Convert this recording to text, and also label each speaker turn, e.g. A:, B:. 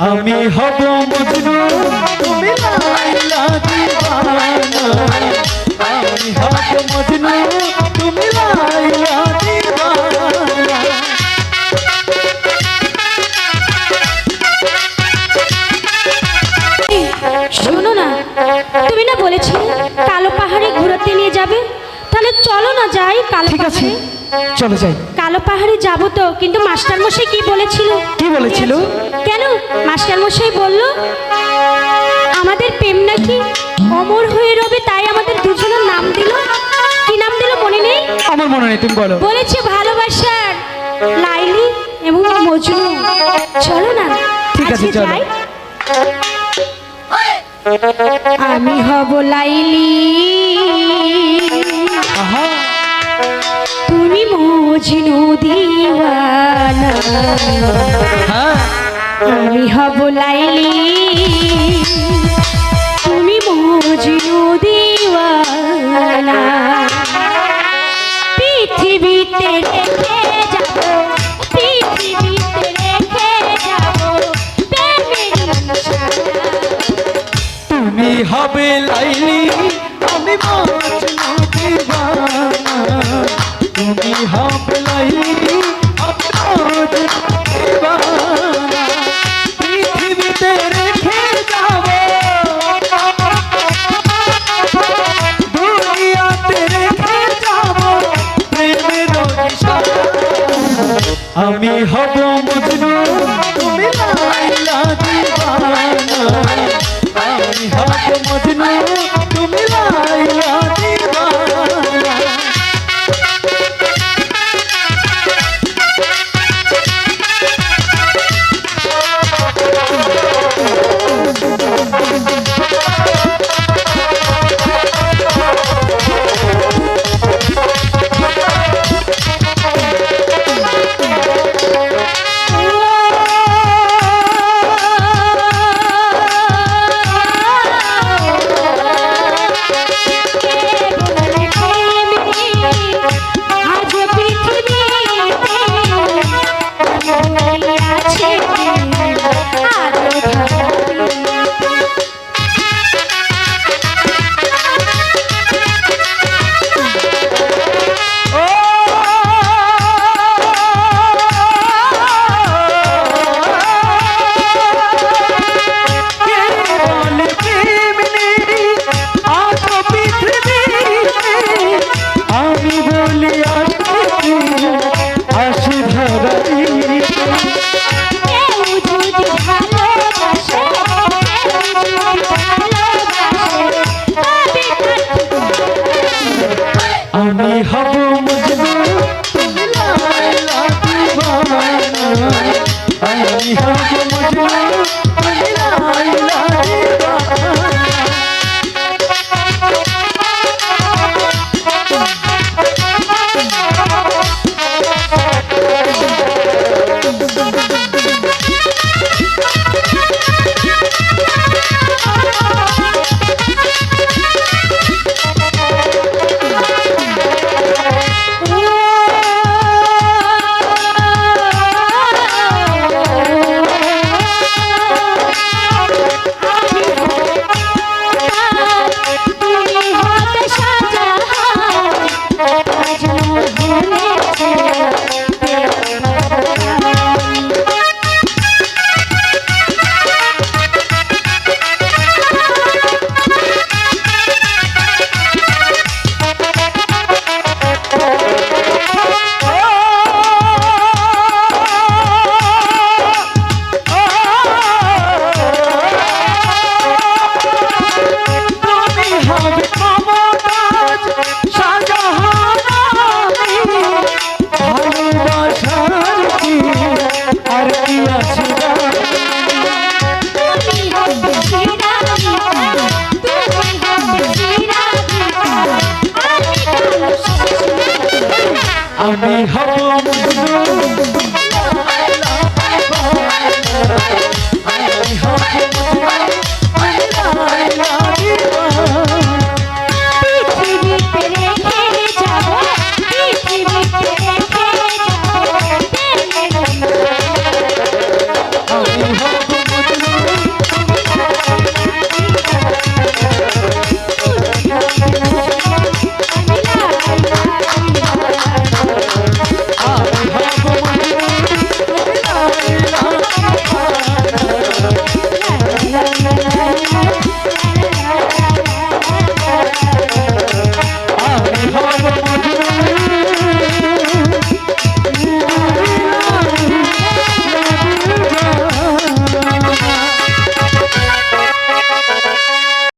A: আমি হব মজনু। তুমি লাইলা দিবানা। আমি হব মজনু। তুমি লাইলা দিবানা।
B: এই, শোনো না। তুমি না বলেছিলে কালো পাহাড়ে ঘুরতে নিয়ে যাবে? তাহলে চলো না যাই কালো
A: ঠিক আছে।
B: পাহাড়ে।
A: চলো যাই।
B: কালো পাহাড়ে যাব তো কিন্তু মাস্টার মশাই কি বলেছিল?
A: কি বলেছিল?
B: কেন? মাস্টার মশাই বলল আমাদের প্রেম নাকি অমর হয়ে রবে তাই আমাদের দুজনের নাম দিল। কি নাম দিল মনে নেই?
A: আমার মনে নেই তুমি বলো।
B: বলেছে ভালোবাসার লাইলি এবং মজনু। চলো না
A: ঠিক আছে, চলো।
B: আমি হব লাইলি। আমি হব লাইলি। তুমি মজনু দিওয়ানা। পৃথিবীতে রেখে যাব পৃথিবীতে রেখে
A: হবে লাইলি। আমি হব আমি হব Oh,